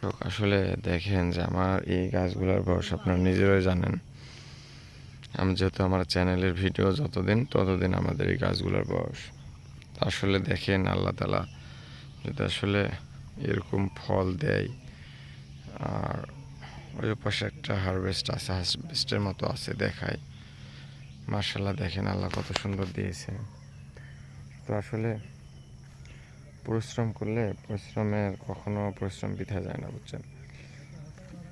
তো আসলে দেখেন যে আমার এই গাছগুলোর বয়স আপনারা নিজেরাই জানেন। আমি যেহেতু আমার চ্যানেলের ভিডিও যতদিন, ততদিন আমাদের এই গাছগুলোর বয়স। আসলে দেখেন আল্লাহ তালা যদি আসলে এরকম ফল দেয়, আর ওই পাশে একটা হারভেস্ট আছে হারভেস্টের মতো আছে দেখায়। মার্শাল্লাহ দেখেন আল্লাহ কত সুন্দর দিয়েছে। তো আসলে পরিশ্রম করলে পরিশ্রমের কখনো পরিশ্রম বৃথা যায় না, বুঝছেন?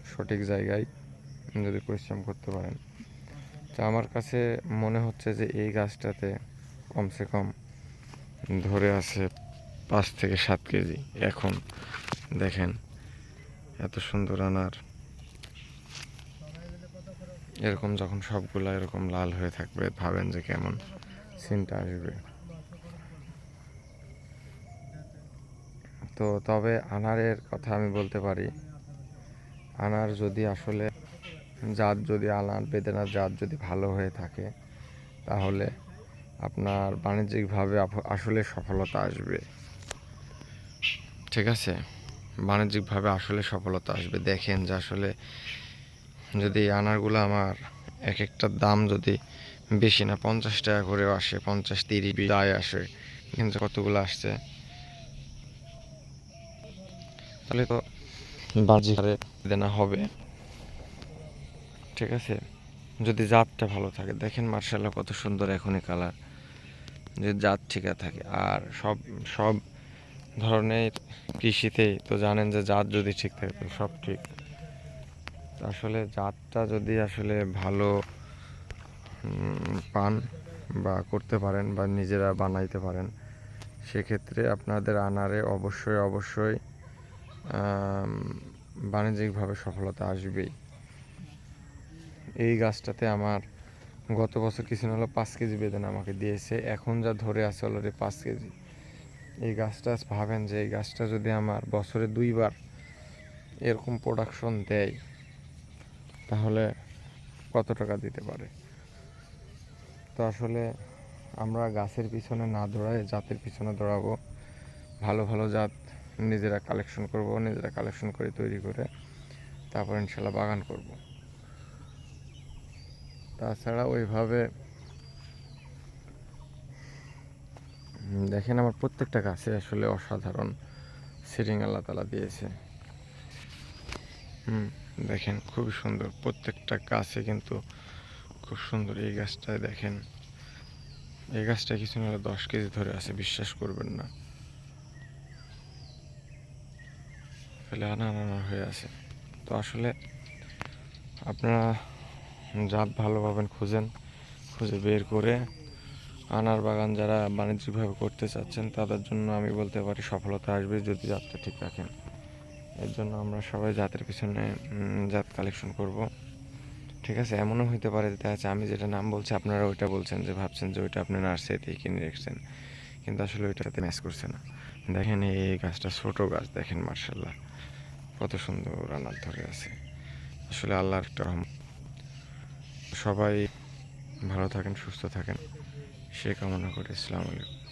সঠিক জায়গায় যদি পরিশ্রম করতে পারেন। তো আমার কাছে মনে হচ্ছে যে এই গাছটাতে কমসে কম ধরে আছে পাঁচ থেকে সাত কেজি। এখন দেখেন এত সুন্দর আনার। এরকম যখন সবগুলা এরকম লাল হয়ে থাকবে, ভাবেন যে কেমন সিনটা আসবে। তো তবে আনারের কথা আমি বলতে পারি। আনার যদি আসলে জাত যদি আনার বেদেনার জাত যদি ভালো হয়ে থাকে, তাহলে আপনার বাণিজ্যিকভাবে আসলে সফলতা আসবে। ঠিক আছে? বাণিজ্যিকভাবে আসলে সফলতা আসবে। দেখেন যে আসলে যদি আনারগুলো আমার এক একটার দাম যদি বেশি না, পঞ্চাশ টাকা করেও আসে, পঞ্চাশ, তিরিশ দায় আসে, কিন্তু কতগুলো আসছে? তাহলে তো বাজি হারে দেনা হবে। ঠিক আছে? যদি জাতটা ভালো থাকে, দেখেন মার্শাল্লাহ কত সুন্দর এখনই কালার। যে জাত ঠিক থাকে। আর সব সব ধরনের কৃষিতেই তো জানেন যে জাত যদি ঠিক থাকে, তো সব ঠিক। আসলে জাতটা যদি আসলে ভালো পান বা করতে পারেন বা নিজেরা বানাইতে পারেন, সেক্ষেত্রে আপনাদের আনারে অবশ্যই অবশ্যই বাণিজ্যিকভাবে সফলতা আসবেই। এই গাছটাতে আমার গত বছর কিছু হলো পাঁচ কেজি বেদনা আমাকে দিয়েছে। এখন যা ধরে আছে অলরেডি পাঁচ কেজি। এই গাছটা ভাবেন যে, এই গাছটা যদি আমার বছরে দুইবার এরকম প্রোডাকশন দেয়, তাহলে কত টাকা দিতে পারে? তো আসলে আমরা গাছের পিছনে না দৌড়াই জাতের পিছনে দৌড়াবো। ভালো ভালো জাত নিজেরা কালেকশন করব, নিজেরা কালেকশন করে তৈরি করে তারপর ইনশাল্লাহ বাগান করব। তাছাড়া ওইভাবে দেখেন আমার প্রত্যেকটা গাছে আসলে অসাধারণ সিরিং আল্লাহ তালা দিয়েছে। হুম, দেখেন খুবই সুন্দর প্রত্যেকটা গাছে কিন্তু খুব সুন্দর এই গাছটায় দেখেন, এই গাছটা কিছু না দশ কেজি ধরে আছে, বিশ্বাস করবেন না। ফেলে আনা আনা হয়ে আছে। তো আসলে আপনারা জাত ভালো পাবেন খুঁজেন, খুঁজে বের করে আনার বাগান যারা বাণিজ্যিকভাবে করতে চাচ্ছেন, তাদের জন্য আমি বলতে পারি সফলতা আসবে যদি জাতটা ঠিক রাখেন। এর জন্য আমরা সবাই জাতের পিছনে জাত কালেকশন করব। ঠিক আছে? এমনও হইতে পারে দেখা যাচ্ছে আমি যেটা নাম বলছি, আপনারা ওইটা বলছেন যে ভাবছেন যে ওইটা আপনি নার্সারিতেই কিনে রেখেছেন। কিন্তু আসলে ওইটাতে ম্যাচ করছে না। দেখেন এই গাছটা, ছোট গাছ দেখেন মার্শাল্লাহ কত সুন্দর আনার ধরে আছে। আসলে আল্লাহর একটা রহম সবাই ভালো থাকেন, সুস্থ থাকেন। সে কামনা করে, আসসালামু আলাইকুম।